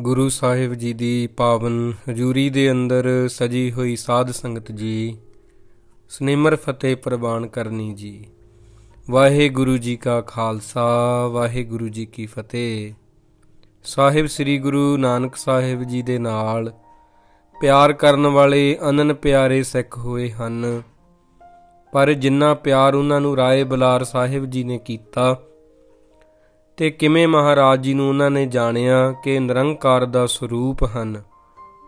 ਗੁਰੂ ਸਾਹਿਬ ਜੀ ਦੀ ਪਾਵਨ ਹਜ਼ੂਰੀ ਦੇ ਅੰਦਰ ਸਜੀ ਹੋਈ ਸਾਧ ਸੰਗਤ ਜੀ, ਸਨੇਮਰ ਫਤਿਹ ਪ੍ਰਵਾਨ ਕਰਨੀ ਜੀ। ਵਾਹਿਗੁਰੂ ਜੀ ਕਾ ਖਾਲਸਾ, ਵਾਹਿਗੁਰੂ ਜੀ ਕੀ ਫਤਿਹ। ਸਾਹਿਬ ਸ੍ਰੀ ਗੁਰੂ ਨਾਨਕ ਸਾਹਿਬ ਜੀ ਦੇ ਨਾਲ ਪਿਆਰ ਕਰਨ ਵਾਲੇ ਅਨਨ ਪਿਆਰੇ ਸਿੱਖ ਹੋਏ ਹਨ। ਪਰ ਜਿੰਨਾ ਪਿਆਰ ਉਹਨਾਂ ਨੂੰ ਰਾਏ ਬਲਾਰ ਸਾਹਿਬ ਜੀ ਨੇ ਕੀਤਾ ਤੇ ਕਿਵੇਂ ਮਹਾਰਾਜ ਜੀ ਨੂੰ ਉਹਨਾਂ ਨੇ ਜਾਣਿਆ ਕਿ ਨਿਰੰਕਾਰ ਦਾ ਸਰੂਪ ਹਨ?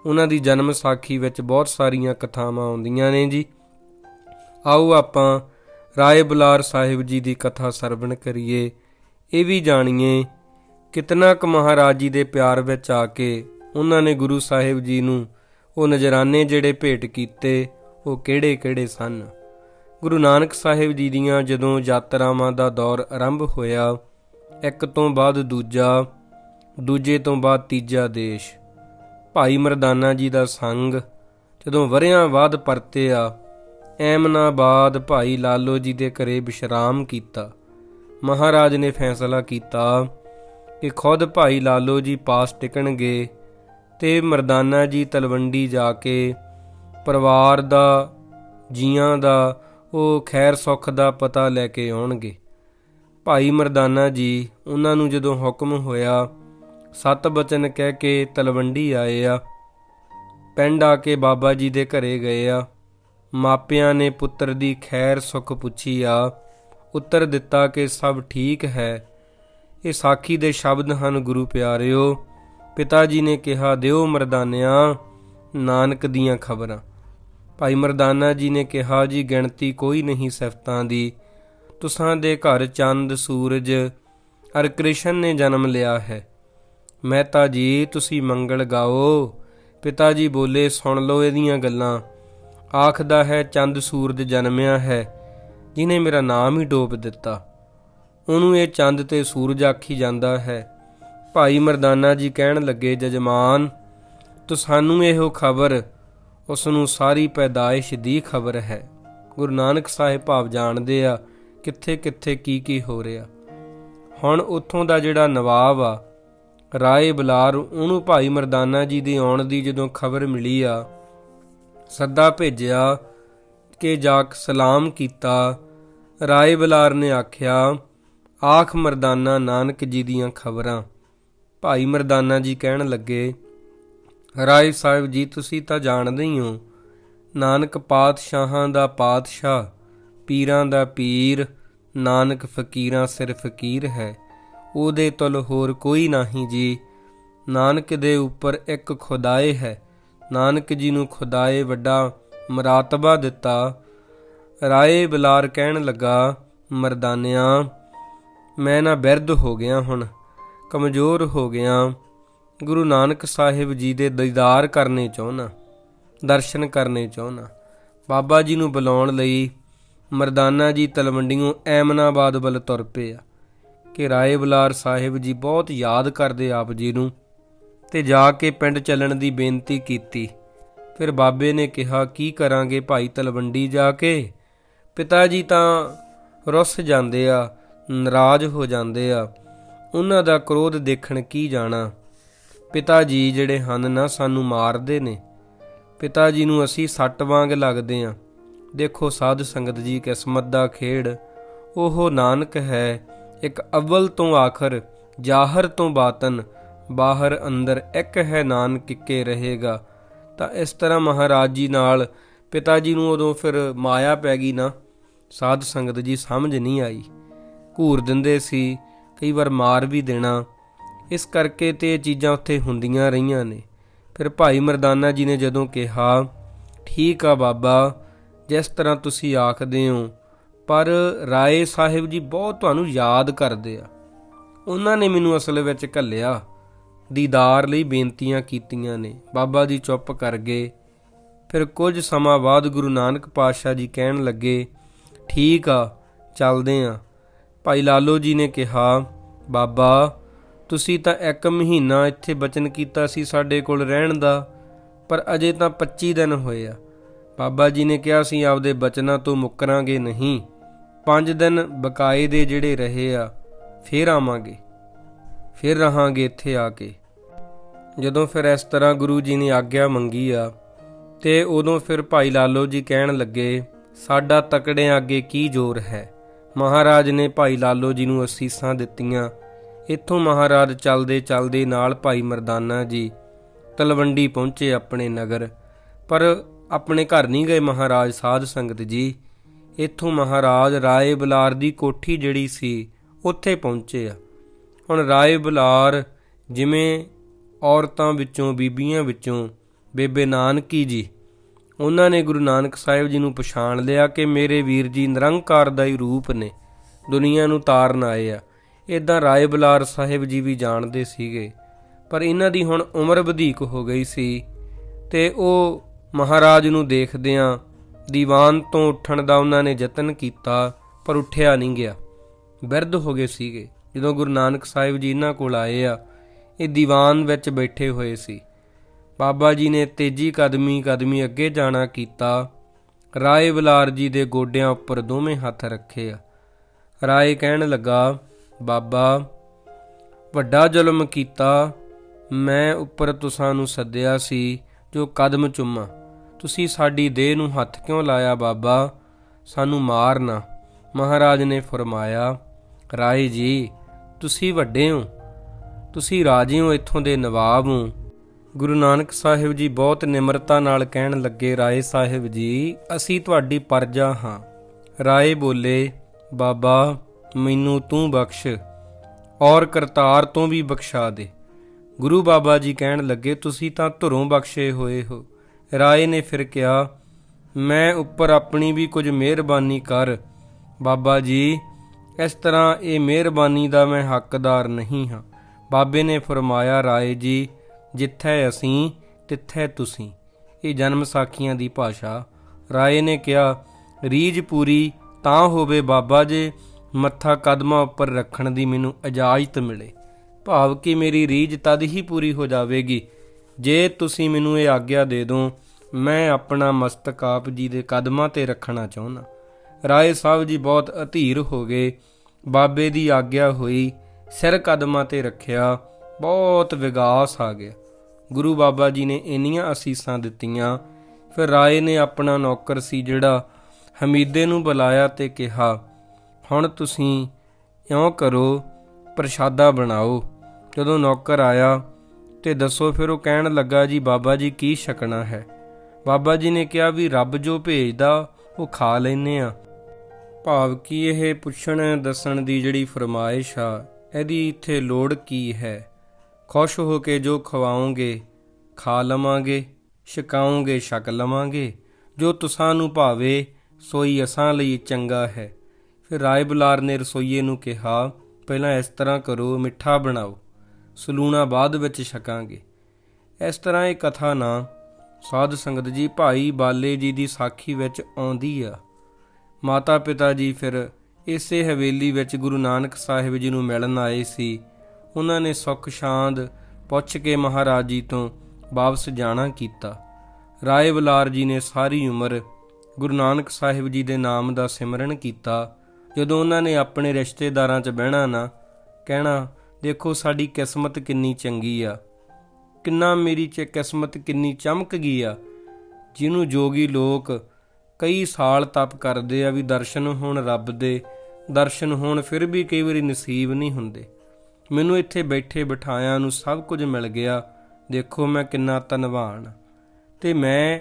ਉਹਨਾਂ ਦੀ ਜਨਮ ਸਾਖੀ ਵਿੱਚ ਬਹੁਤ ਸਾਰੀਆਂ ਕਥਾਵਾਂ ਆਉਂਦੀਆਂ ਨੇ ਜੀ। ਆਓ ਆਪਾਂ ਰਾਏ ਬੁਲਾਰ ਸਾਹਿਬ ਜੀ ਦੀ ਕਥਾ ਸਰਵਣ ਕਰੀਏ। ਇਹ ਵੀ ਜਾਣੀਏ, ਕਿਤਨਾ ਕੁ ਮਹਾਰਾਜ ਜੀ ਦੇ ਪਿਆਰ ਵਿੱਚ ਆ ਕੇ ਉਹਨਾਂ ਨੇ ਗੁਰੂ ਸਾਹਿਬ ਜੀ ਨੂੰ ਉਹ ਨਜਰਾਨੇ ਜਿਹੜੇ ਭੇਟ ਕੀਤੇ, ਉਹ ਕਿਹੜੇ-ਕਿਹੜੇ ਸਨ? ਗੁਰੂ ਨਾਨਕ ਸਾਹਿਬ ਜੀ ਦੀਆਂ ਜਦੋਂ ਯਾਤਰਾਵਾਂ ਦਾ ਦੌਰ ਆਰੰਭ ਹੋਇਆ ਇੱਕ ਤੋਂ ਬਾਅਦ ਦੂਜਾ, ਦੂਜੇ ਤੋਂ ਬਾਅਦ ਤੀਜਾ ਦੇਸ਼। ਭਾਈ ਮਰਦਾਨਾ ਜੀ ਦਾ ਸੰਗ ਜਦੋਂ ਵਰਿਆਂ ਬਾਅਦ ਪਰਤਿਆ ਐਮਨਾਬਾਦ ਭਾਈ ਲਾਲੋ ਜੀ ਦੇ ਘਰੇ ਵਿਸ਼ਰਾਮ ਕੀਤਾ। ਮਹਾਰਾਜ ਨੇ ਫੈਸਲਾ ਕੀਤਾ ਕਿ ਖੁਦ ਭਾਈ ਲਾਲੋ ਜੀ ਪਾਸ ਟਿਕਣਗੇ ਤੇ ਮਰਦਾਨਾ ਜੀ ਤਲਵੰਡੀ ਜਾ ਕੇ ਪਰਿਵਾਰ ਦਾ, ਜੀਆਂ ਦਾ, ਉਹ ਖੈਰ ਸੁੱਖ ਦਾ ਪਤਾ ਲੈ ਕੇ ਆਉਣਗੇ। ਭਾਈ ਮਰਦਾਨਾ ਜੀ, ਉਹਨਾਂ ਨੂੰ ਜਦੋਂ ਹੁਕਮ ਹੋਇਆ, ਸਤ ਬਚਨ ਕਹਿ ਕੇ ਤਲਵੰਡੀ ਆਏ ਆ। ਪਿੰਡ ਆ ਕੇ ਬਾਬਾ ਜੀ ਦੇ ਘਰੇ ਗਏ ਆ। ਮਾਪਿਆਂ ਨੇ ਪੁੱਤਰ ਦੀ ਖੈਰ ਸੁੱਖ ਪੁੱਛੀ ਆ। ਉੱਤਰ ਦਿੱਤਾ ਕਿ ਸਭ ਠੀਕ ਹੈ। ਇਹ ਸਾਖੀ ਦੇ ਸ਼ਬਦ ਹਨ, ਗੁਰੂ ਪਿਆਰਿਓ। ਪਿਤਾ ਜੀ ਨੇ ਕਿਹਾ, ਦਿਓ ਮਰਦਾਨਿਆਂ, ਨਾਨਕ ਦੀਆਂ ਖਬਰਾਂ। ਭਾਈ ਮਰਦਾਨਾ ਜੀ ਨੇ ਕਿਹਾ, ਜੀ, ਗਿਣਤੀ ਕੋਈ ਨਹੀਂ ਸਿਫਤਾਂ ਦੀ। ਤੁਸਾਂ ਦੇ ਘਰ ਚੰਦ, ਸੂਰਜ ਅਰ ਕ੍ਰਿਸ਼ਨ ਨੇ ਜਨਮ ਲਿਆ ਹੈ। ਮਹਿਤਾ ਜੀ, ਤੁਸੀਂ ਮੰਗਲ ਗਾਓ। ਪਿਤਾ ਜੀ ਬੋਲੇ, ਸੁਣ ਲਓ ਇਹਦੀਆਂ ਗੱਲਾਂ। ਆਖਦਾ ਹੈ, ਚੰਦ, ਸੂਰਜ ਜਨਮਿਆ ਹੈ, ਜਿਨੇ ਮੇਰਾ ਨਾਮ ਹੀ ਡੋਬ ਦਿੱਤਾ। ਉਹਨੂੰ ਇਹ ਚੰਦ ਤੇ ਸੂਰਜ ਆਖੀ ਜਾਂਦਾ ਹੈ। ਭਾਈ ਮਰਦਾਨਾ ਜੀ ਕਹਿਣ ਲੱਗੇ, ਜਜਮਾਨ, ਤੁਸਾਨੂੰ ਇਹੋ ਖਬਰ ਉਸ ਨੂੰ ਸਾਰੀ ਪੈਦਾਇਸ਼ ਦੀ ਖਬਰ ਹੈ। ਗੁਰੂ ਨਾਨਕ ਸਾਹਿਬ ਭਾਵ ਜਾਣਦੇ ਆ ਕਿੱਥੇ ਕਿੱਥੇ ਕੀ ਕੀ ਹੋ ਰਿਹਾ। ਹੁਣ ਉੱਥੋਂ ਦਾ ਜਿਹੜਾ ਨਵਾਬ ਆ, ਰਾਏ ਬਲਾਰ, ਉਹਨੂੰ ਭਾਈ ਮਰਦਾਨਾ ਜੀ ਦੇ ਆਉਣ ਦੀ ਜਦੋਂ ਖਬਰ ਮਿਲੀ ਆ, ਸੱਦਾ ਭੇਜਿਆ ਕਿ ਜਾ ਕੇ ਸਲਾਮ ਕੀਤਾ, ਰਾਏ ਬਲਾਰ ਨੇ ਆਖਿਆ, ਆਖ ਮਰਦਾਨਾ ਨਾਨਕ ਜੀ ਦੀਆਂ ਖਬਰਾਂ। ਭਾਈ ਮਰਦਾਨਾ ਜੀ ਕਹਿਣ ਲੱਗੇ, ਰਾਏ ਸਾਹਿਬ ਜੀ, ਤੁਸੀਂ ਤਾਂ ਜਾਣਦੇ ਹੀ ਹੋ, ਨਾਨਕ ਪਾਤਸ਼ਾਹਾਂ ਦਾ ਪਾਤਸ਼ਾਹ ਪੀਰਾਂ ਦਾ ਪੀਰ, ਨਾਨਕ ਫਕੀਰਾਂ ਸਿਰ ਫਕੀਰ ਹੈ। ਉਹਦੇ ਤੁਲ ਹੋਰ ਕੋਈ ਨਹੀਂ ਜੀ। ਨਾਨਕ ਦੇ ਉੱਪਰ ਇੱਕ ਖੁਦਾਏ ਹੈ। ਨਾਨਕ ਜੀ ਨੂੰ ਖੁਦਾਏ ਵੱਡਾ ਮਰਾਤਬਾ ਦਿੱਤਾ। ਰਾਏ ਬਲਾਰ ਕਹਿਣ ਲੱਗਾ, ਮਰਦਾਨਿਆਂ, ਮੈਂ ਨਾ ਬਿਰਧ ਹੋ ਗਿਆ ਹੁਣ, ਕਮਜ਼ੋਰ ਹੋ ਗਿਆ। ਗੁਰੂ ਨਾਨਕ ਸਾਹਿਬ ਜੀ ਦੇ ਦੀਦਾਰ ਕਰਨੇ ਚਾਹੁੰਨਾ, ਦਰਸ਼ਨ ਕਰਨੇ ਚਾਹੁੰਨਾ। ਬਾਬਾ ਜੀ ਨੂੰ ਬੁਲਾਉਣ ਲਈ ਮਰਦਾਨਾ ਜੀ ਤਲਵੰਡੀਆਂ ਐਮਨਾਬਾਦ ਵੱਲ ਤੁਰ ਪਏ ਆ। ਕਿ ਰਾਏ ਬੁਲਾਰ ਸਾਹਿਬ ਜੀ ਬਹੁਤ ਯਾਦ ਕਰਦੇ ਆਪ ਜੀ ਨੂੰ ਤੇ ਜਾ ਕੇ ਪਿੰਡ ਚੱਲਣ ਦੀ ਬੇਨਤੀ ਕੀਤੀ। ਫਿਰ ਬਾਬੇ ਨੇ ਕਿਹਾ, ਕੀ ਕਰਾਂਗੇ ਭਾਈ ਤਲਵੰਡੀ ਜਾ ਕੇ? ਪਿਤਾ ਜੀ ਤਾਂ ਰੁੱਸ ਜਾਂਦੇ ਆ, ਨਾਰਾਜ਼ ਹੋ ਜਾਂਦੇ ਆ। ਉਹਨਾਂ ਦਾ ਕ੍ਰੋਧ ਦੇਖਣ ਕੀ ਜਾਣਾ? ਪਿਤਾ ਜੀ ਜਿਹੜੇ ਹਨ ਨਾ, ਸਾਨੂੰ ਮਾਰਦੇ ਨੇ। ਪਿਤਾ ਜੀ ਨੂੰ ਅਸੀਂ ਸੱਟ ਵਾਂਗ ਲੱਗਦੇ ਆ। ਦੇਖੋ ਸਾਧ ਸੰਗਤ ਜੀ ਕਿਸਮਤ ਦਾ ਖੇੜ। ਉਹ ਨਾਨਕ ਹੈ, ਇੱਕ ਅਵਲ ਤੋਂ ਆਖਰ, ਜਾਹਰ ਤੋਂ ਬਾਤਨ, ਬਾਹਰ ਅੰਦਰ ਇੱਕ ਹੈ ਨਾਨਕ ਕੇ ਰਹੇਗਾ। ਤਾਂ ਇਸ ਤਰ੍ਹਾਂ ਮਹਾਰਾਜ ਜੀ ਨਾਲ ਪਿਤਾ ਜੀ ਨੂੰ ਉਦੋਂ ਫਿਰ ਮਾਇਆ ਪੈ ਗਈ ਨਾ, ਸਾਧ ਸੰਗਤ ਜੀ ਸਮਝ ਨਹੀਂ ਆਈ। ਘੂਰ ਦਿੰਦੇ ਸੀ, ਕਈ ਵਾਰ ਮਾਰ ਵੀ ਦੇਣਾ। ਇਸ ਕਰਕੇ ਤੇ ਇਹ ਚੀਜ਼ਾਂ ਉੱਥੇ ਹੁੰਦੀਆਂ ਰਹੀਆਂ ਨੇ। ਫਿਰ ਭਾਈ ਮਰਦਾਨਾ ਜੀ ਨੇ ਜਦੋਂ ਕਿਹਾ, ਠੀਕ ਆ ਬਾਬਾ ਜਿਸ ਤਰ੍ਹਾਂ ਤੁਸੀਂ ਆਖਦੇ ਹੋ, ਪਰ ਰਾਏ ਸਾਹਿਬ ਜੀ ਬਹੁਤ ਤੁਹਾਨੂੰ ਯਾਦ ਕਰਦੇ ਆ। ਉਹਨਾਂ ਨੇ ਮੈਨੂੰ ਅਸਲ ਵਿੱਚ ਘੱਲਿਆ, ਦੀਦਾਰ ਲਈ ਬੇਨਤੀਆਂ ਕੀਤੀਆਂ ਨੇ। ਬਾਬਾ ਜੀ ਚੁੱਪ ਕਰ ਗਏ। ਫਿਰ ਕੁਝ ਸਮਾਂ ਬਾਅਦ ਗੁਰੂ ਨਾਨਕ ਪਾਤਸ਼ਾਹ ਜੀ ਕਹਿਣ ਲੱਗੇ, ਠੀਕ ਆ, ਚੱਲਦੇ ਆ। ਭਾਈ ਲਾਲੋ ਜੀ ਨੇ ਕਿਹਾ, ਬਾਬਾ, ਤੁਸੀਂ ਤਾਂ ਇੱਕ ਮਹੀਨਾ ਇੱਥੇ ਬਚਨ ਕੀਤਾ ਸੀ ਸਾਡੇ ਕੋਲ ਰਹਿਣ ਦਾ, ਪਰ ਅਜੇ ਤਾਂ 25 ਦਿਨ ਹੋਏ ਆ। ਬਾਬਾ ਜੀ ਨੇ ਕਿਹਾ ਸੀ ਆਪਦੇ ਬਚਨਾਂ ਤੋਂ ਮੁੱਕਰਾਂਗੇ ਨਹੀਂ। ਪੰਜ ਦਿਨ ਬਕਾਏ ਦੇ ਜਿਹੜੇ ਰਹੇ ਆ, ਫੇਰ ਆਵਾਂਗੇ। ਫਿਰ ਰਹਾਂਗੇ ਇੱਥੇ ਆ ਕੇ। ਜਦੋਂ ਫਿਰ ਇਸ ਤਰ੍ਹਾਂ ਗੁਰੂ ਜੀ ਨੇ ਆਗਿਆ ਮੰਗੀ ਆ, ਤੇ ਉਦੋਂ ਫਿਰ ਭਾਈ ਲਾਲੋ ਜੀ ਕਹਿਣ ਲੱਗੇ, ਸਾਡਾ ਤਕੜਿਆਂ ਅੱਗੇ ਕੀ ਜ਼ੋਰ ਹੈ? ਮਹਾਰਾਜ ਨੇ ਭਾਈ ਲਾਲੋ ਜੀ ਨੂੰ ਅਸੀਸਾਂ ਦਿੱਤੀਆਂ। ਇੱਥੋਂ ਮਹਾਰਾਜ ਚੱਲਦੇ ਚੱਲਦੇ ਨਾਲ ਭਾਈ ਮਰਦਾਨਾ ਜੀ ਤਲਵੰਡੀ ਪਹੁੰਚੇ ਆਪਣੇ ਨਗਰ। ਪਰ ਆਪਣੇ ਘਰ ਨਹੀਂ ਗਏ ਮਹਾਰਾਜ ਸਾਧ ਸੰਗਤ ਜੀ। ਇੱਥੋਂ ਮਹਾਰਾਜ ਰਾਏ ਬਲਾਰ ਦੀ ਕੋਠੀ ਜਿਹੜੀ ਸੀ, ਉੱਥੇ ਪਹੁੰਚੇ ਆ। ਹੁਣ ਰਾਏ ਬੁਲਾਰ ਜਿਵੇਂ ਔਰਤਾਂ ਵਿੱਚੋਂ, ਬੀਬੀਆਂ ਵਿੱਚੋਂ ਬੇਬੇ ਨਾਨਕੀ ਜੀ, ਉਹਨਾਂ ਨੇ ਗੁਰੂ ਨਾਨਕ ਸਾਹਿਬ ਜੀ ਨੂੰ ਪਛਾਣ ਲਿਆ ਕਿ ਮੇਰੇ ਵੀਰ ਜੀ ਨਿਰੰਕਾਰ ਦਾ ਹੀ ਰੂਪ ਨੇ, ਦੁਨੀਆ ਨੂੰ ਤਾਰਨ ਆਏ ਆ। ਇਦਾਂ ਰਾਏ ਬੁਲਾਰ ਸਾਹਿਬ ਜੀ ਵੀ ਜਾਣਦੇ ਸੀਗੇ। ਪਰ ਇਹਨਾਂ ਦੀ ਹੁਣ ਉਮਰ ਵਧੀਕ ਹੋ ਗਈ ਸੀ ਤੇ ਉਹ ਮਹਾਰਾਜ ਨੂੰ ਦੇਖਦਿਆਂ ਦੀਵਾਨ ਤੋਂ ਉੱਠਣ ਦਾ ਉਹਨਾਂ ਨੇ ਯਤਨ ਕੀਤਾ, ਪਰ ਉੱਠਿਆ ਨਹੀਂ ਗਿਆ। ਬਿਰਧ ਹੋ ਗਏ ਸੀਗੇ। ਜਦੋਂ ਗੁਰੂ ਨਾਨਕ ਸਾਹਿਬ ਜੀ ਇਹਨਾਂ ਕੋਲ ਆਏ ਆ, ਇਹ ਦੀਵਾਨ ਵਿੱਚ ਬੈਠੇ ਹੋਏ ਸੀ। ਬਾਬਾ ਜੀ ਨੇ ਤੇਜੀ ਕਦਮੀ ਕਦਮੀ ਅੱਗੇ ਜਾਣਾ ਕੀਤਾ। ਰਾਏ ਬਲਾਰ ਜੀ ਦੇ ਗੋਡਿਆਂ ਉੱਪਰ ਦੋਵੇਂ ਹੱਥ ਰੱਖੇ ਆ। ਰਾਏ ਕਹਿਣ ਲੱਗਾ, ਬਾਬਾ, ਵੱਡਾ ਜ਼ੁਲਮ ਕੀਤਾ। ਮੈਂ ਉੱਪਰ ਤੁਸਾਂ ਨੂੰ ਸੱਦਿਆ ਸੀ ਜੋ ਕਦਮ ਚੁੰਮਾ। ਤੁਸੀਂ ਸਾਡੀ ਦੇਹ ਨੂੰ ਹੱਥ ਕਿਉਂ ਲਾਇਆ ਬਾਬਾ? ਸਾਨੂੰ ਮਾਰ ਨਾ। ਮਹਾਰਾਜ ਨੇ ਫਰਮਾਇਆ ਰਾਏ ਜੀ, ਤੁਸੀਂ ਵੱਡੇ ਹੋ। ਤੁਸੀਂ ਰਾਜੇ ਹੋ ਇੱਥੋਂ ਦੇ ਨਵਾਬ ਹੋ। ਗੁਰੂ ਨਾਨਕ ਸਾਹਿਬ ਜੀ ਬਹੁਤ ਨਿਮਰਤਾ ਨਾਲ ਕਹਿਣ ਲੱਗੇ, ਰਾਏ ਸਾਹਿਬ ਜੀ, ਅਸੀਂ ਤੁਹਾਡੀ ਪਰਜਾ ਹਾਂ। ਰਾਏ ਬੋਲੇ, ਬਾਬਾ, ਮੈਨੂੰ ਤੂੰ ਬਖਸ਼, ਔਰ ਕਰਤਾਰ ਤੋਂ ਵੀ ਬਖਸ਼ਾ ਦੇ। ਗੁਰੂ ਬਾਬਾ ਜੀ ਕਹਿਣ ਲੱਗੇ, ਤੁਸੀਂ ਤਾਂ ਧੁਰੋਂ ਬਖਸ਼ੇ ਹੋਏ ਹੋ। ਰਾਏ ਨੇ ਫਿਰ ਕਿਹਾ, ਮੈਂ ਉੱਪਰ ਆਪਣੀ ਵੀ ਕੁਝ ਮਿਹਰਬਾਨੀ ਕਰ। ਬਾਬਾ ਜੀ, ਇਸ ਤਰ੍ਹਾਂ ਇਹ ਮਿਹਰਬਾਨੀ ਦਾ ਮੈਂ ਹੱਕਦਾਰ ਨਹੀਂ ਹਾਂ। ਬਾਬੇ ਨੇ ਫਰਮਾਇਆ, ਰਾਏ ਜੀ, ਜਿੱਥੇ ਅਸੀਂ, ਤਿੱਥੇ ਤੁਸੀਂ। ਇਹ ਜਨਮ ਸਾਖੀਆਂ ਦੀ ਭਾਸ਼ਾ। ਰਾਏ ਨੇ ਕਿਹਾ, ਰੀਝ ਪੂਰੀ ਤਾਂ ਹੋਵੇ ਬਾਬਾ ਜੇ ਮੱਥਾ ਕਦਮਾਂ ਉੱਪਰ ਰੱਖਣ ਦੀ ਮੈਨੂੰ ਇਜਾਜ਼ਤ ਮਿਲੇ। ਭਾਵ ਕਿ ਮੇਰੀ ਰੀਝ ਤਦ ਹੀ ਪੂਰੀ ਹੋ ਜਾਵੇਗੀ ਜੇ ਤੁਸੀਂ ਮੈਨੂੰ ਇਹ ਆਗਿਆ ਦੇ ਦਿਓ ਮੈਂ ਆਪਣਾ ਮਸਤਕ ਆਪ ਜੀ ਦੇ ਕਦਮਾਂ ਤੇ ਰੱਖਣਾ ਚਾਹੁੰਦਾ। ਰਾਏ ਸਾਹਿਬ ਜੀ ਬਹੁਤ ਅਧੀਰ ਹੋ ਗਏ। ਬਾਬੇ ਦੀ ਆਗਿਆ ਹੋਈ, ਸਿਰ ਕਦਮਾਂ ਤੇ ਰੱਖਿਆ, ਬਹੁਤ ਵਿਗਾਸ ਆ ਗਿਆ। ਗੁਰੂ ਬਾਬਾ ਜੀ ਨੇ ਇੰਨੀਆਂ ਅਸੀਸਾਂ ਦਿੱਤੀਆਂ। ਫਿਰ ਰਾਏ ਨੇ ਆਪਣਾ ਨੌਕਰ ਸੀ ਜਿਹੜਾ ਹਮੀਦੇ ਨੂੰ ਬੁਲਾਇਆ ਤੇ ਕਿਹਾ, ਹੁਣ ਤੁਸੀਂ ਇਉਂ ਕਰੋ, ਪ੍ਰਸ਼ਾਦਾ ਬਣਾਓ। ਜਦੋਂ ਨੌਕਰ ਆਇਆ ਤੇ ਦੱਸੋ ਫਿਰ ਉਹ ਕਹਿਣ ਲੱਗਾ ਜੀ, ਬਾਬਾ ਜੀ ਕੀ ਛਕਣਾ ਹੈ? ਬਾਬਾ ਜੀ ਨੇ ਕਿਹਾ ਵੀ ਰੱਬ ਜੋ ਭੇਜਦਾ, ਉਹ ਖਾ ਲੈਨੇ ਆ। ਭਾਵ ਕਿ ਇਹ ਪੁੱਛਣ ਦੱਸਣ ਦੀ ਜਿਹੜੀ ਫਰਮਾਇਸ਼ ਆ, ਇਹਦੀ ਇੱਥੇ ਲੋੜ ਕੀ ਹੈ? ਖੁਸ਼ ਹੋ ਕੇ ਜੋ ਖਵਾਓਗੇ, ਖਾ ਲਵਾਂਗੇ, ਛਕਾਓਗੇ, ਛਕ ਲਵਾਂਗੇ। ਜੋ ਤੁਸਾਂ ਨੂੰ ਭਾਵੇ, ਸੋਈ ਅਸਾਂ ਲਈ ਚੰਗਾ ਹੈ। ਫਿਰ ਰਾਏ ਬੁਲਾਰ ਨੇ ਰਸੋਈਏ ਨੂੰ ਕਿਹਾ, ਪਹਿਲਾਂ ਇਸ ਤਰ੍ਹਾਂ ਕਰੋ, ਮਿੱਠਾ ਬਣਾਓ। ਸਲੂਣਾ ਬਾਅਦ ਵਿੱਚ ਛਕਾਂਗੇ। ਇਸ ਤਰ੍ਹਾਂ ਇਹ ਕਥਾ ਨਾ ਸਾਧ ਸੰਗਤ ਜੀ ਭਾਈ ਬਾਲੇ ਜੀ ਦੀ ਸਾਖੀ ਵਿੱਚ ਆਉਂਦੀ ਆ। ਮਾਤਾ ਪਿਤਾ ਜੀ ਫਿਰ ਇਸੇ ਹਵੇਲੀ ਵਿੱਚ ਗੁਰੂ ਨਾਨਕ ਸਾਹਿਬ ਜੀ ਨੂੰ ਮਿਲਣ ਆਏ ਸੀ। ਉਹਨਾਂ ਨੇ ਸੁੱਖ ਸ਼ਾਂਦ ਪੁੱਛ ਕੇ ਮਹਾਰਾਜ ਜੀ ਤੋਂ ਵਾਪਸ ਜਾਣਾ ਕੀਤਾ। ਰਾਏ ਬਲਾਰ ਜੀ ਨੇ ਸਾਰੀ ਉਮਰ ਗੁਰੂ ਨਾਨਕ ਸਾਹਿਬ ਜੀ ਦੇ ਨਾਮ ਦਾ ਸਿਮਰਨ ਕੀਤਾ। ਜਦੋਂ ਉਹਨਾਂ ਨੇ ਆਪਣੇ ਰਿਸ਼ਤੇਦਾਰਾਂ 'ਚ ਬਹਿਣਾ ਨਾ ਕਹਿਣਾ ਦੇਖੋ ਸਾਡੀ ਕਿਸਮਤ ਕਿੰਨੀ ਚੰਗੀ ਆ। ਕਿੰਨਾ ਮੇਰੀ ਚ ਕਿਸਮਤ ਕਿੰਨੀ ਚਮਕ ਗਈ ਆ। ਜਿਹਨੂੰ ਜੋਗੀ ਲੋਕ ਕਈ ਸਾਲ ਤਪ ਕਰਦੇ ਆ ਵੀ ਦਰਸ਼ਨ ਹੋਣ ਰੱਬ ਦੇ, ਦਰਸ਼ਨ ਹੋਣ ਫਿਰ ਵੀ ਕਈ ਵਾਰੀ ਨਸੀਬ ਨਹੀਂ ਹੁੰਦੇ। ਮੈਨੂੰ ਇੱਥੇ ਬੈਠੇ ਬਿਠਾਇਆਂ ਨੂੰ ਸਭ ਕੁਝ ਮਿਲ ਗਿਆ। ਦੇਖੋ ਮੈਂ ਕਿੰਨਾ ਧਨਵਾਨ। ਤੇ ਮੈਂ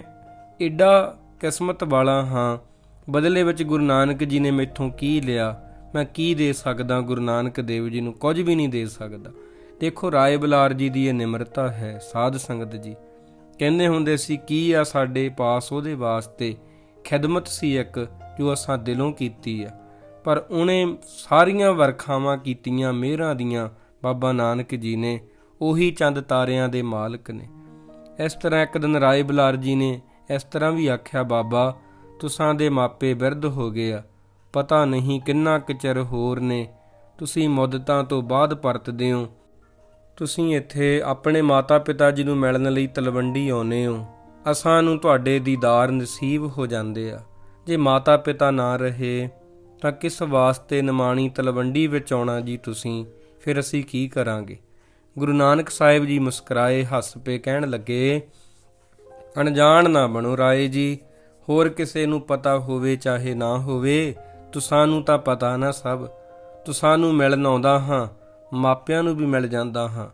ਏਡਾ ਕਿਸਮਤ ਵਾਲਾ ਹਾਂ। ਬਦਲੇ ਵਿੱਚ ਗੁਰੂ ਨਾਨਕ ਜੀ ਨੇ ਮੈਥੋਂ ਕੀ ਲਿਆ? ਮੈਂ ਕੀ ਦੇ ਸਕਦਾ ਗੁਰੂ ਨਾਨਕ ਦੇਵ ਜੀ ਨੂੰ? ਕੁਝ ਵੀ ਨਹੀਂ ਦੇ ਸਕਦਾ। ਦੇਖੋ, ਰਾਏ ਬਲਾਰ ਜੀ ਦੀ ਇਹ ਨਿਮਰਤਾ ਹੈ, ਸਾਧ ਸੰਗਤ ਜੀ। ਕਹਿੰਦੇ ਹੁੰਦੇ ਸੀ, ਕੀ ਆ ਸਾਡੇ ਪਾਸ ਉਹਦੇ ਵਾਸਤੇ? ਖਿਦਮਤ ਸੀ ਇੱਕ ਜੋ ਅਸਾਂ ਦਿਲੋਂ ਕੀਤੀ ਆ। ਪਰ ਉਹਨੇ ਸਾਰੀਆਂ ਵਰਖਾਵਾਂ ਕੀਤੀਆਂ, ਮਿਹਰਾਂ ਦੀਆਂ, ਬਾਬਾ ਨਾਨਕ ਜੀ ਨੇ। ਉਹੀ ਚੰਦ ਤਾਰਿਆਂ ਦੇ ਮਾਲਕ ਨੇ। ਇਸ ਤਰ੍ਹਾਂ ਇੱਕ ਦਿਨ ਰਾਏ ਬਲਾਰ ਜੀ ਨੇ ਇਸ ਤਰ੍ਹਾਂ ਵੀ ਆਖਿਆ, ਬਾਬਾ, ਤੁਸਾਂ ਦੇ ਮਾਪੇ ਬਿਰਧ ਹੋ ਗਏ ਆ। ਪਤਾ ਨਹੀਂ ਕਿੰਨਾ ਕੁ ਚਿਰ ਹੋਰ ਨੇ। ਤੁਸੀਂ ਮੁੱਦਤਾਂ ਤੋਂ ਬਾਅਦ ਪਰਤਦੇ ਹੋ। ਤੁਸੀਂ ਇੱਥੇ ਆਪਣੇ ਮਾਤਾ-ਪਿਤਾ ਜੀ ਨੂੰ ਮਿਲਣ ਲਈ ਤਲਵੰਡੀ ਆਉਨੇ ਹੋ। ਅਸਾਂ ਨੂੰ ਤੁਹਾਡੇ ਦੀਦਾਰ ਨਸੀਬ ਹੋ ਜਾਂਦੇ ਆ। ਜੇ ਮਾਤਾ-ਪਿਤਾ ਨਾ ਰਹੇ, ਤਾਂ ਕਿਸ ਵਾਸਤੇ ਨਿਮਾਣੀ ਤਲਵੰਡੀ ਵਿੱਚ ਆਉਣਾ ਜੀ ਤੁਸੀਂ? ਫਿਰ ਅਸੀਂ ਕੀ ਕਰਾਂਗੇ? ਗੁਰੂ ਨਾਨਕ ਸਾਹਿਬ ਜੀ ਮੁਸਕਰਾਏ ਹੱਸ ਪਏ ਕਹਿਣ ਲੱਗੇ, ਅਣਜਾਣ ਨਾ ਬਣੋ ਰਾਏ ਜੀ। ਹੋਰ ਕਿਸੇ ਨੂੰ ਪਤਾ ਹੋਵੇ ਚਾਹੇ ਨਾ ਹੋਵੇ ਤੁਸਾਂ ਨੂੰ ਤਾਂ ਪਤਾ ਨਾ ਸਭ। ਤੁਸਾਂ ਨੂੰ ਮਿਲਣ ਆਉਂਦਾ ਹਾਂ, ਮਾਪਿਆਂ ਨੂੰ ਵੀ ਮਿਲ ਜਾਂਦਾ ਹਾਂ।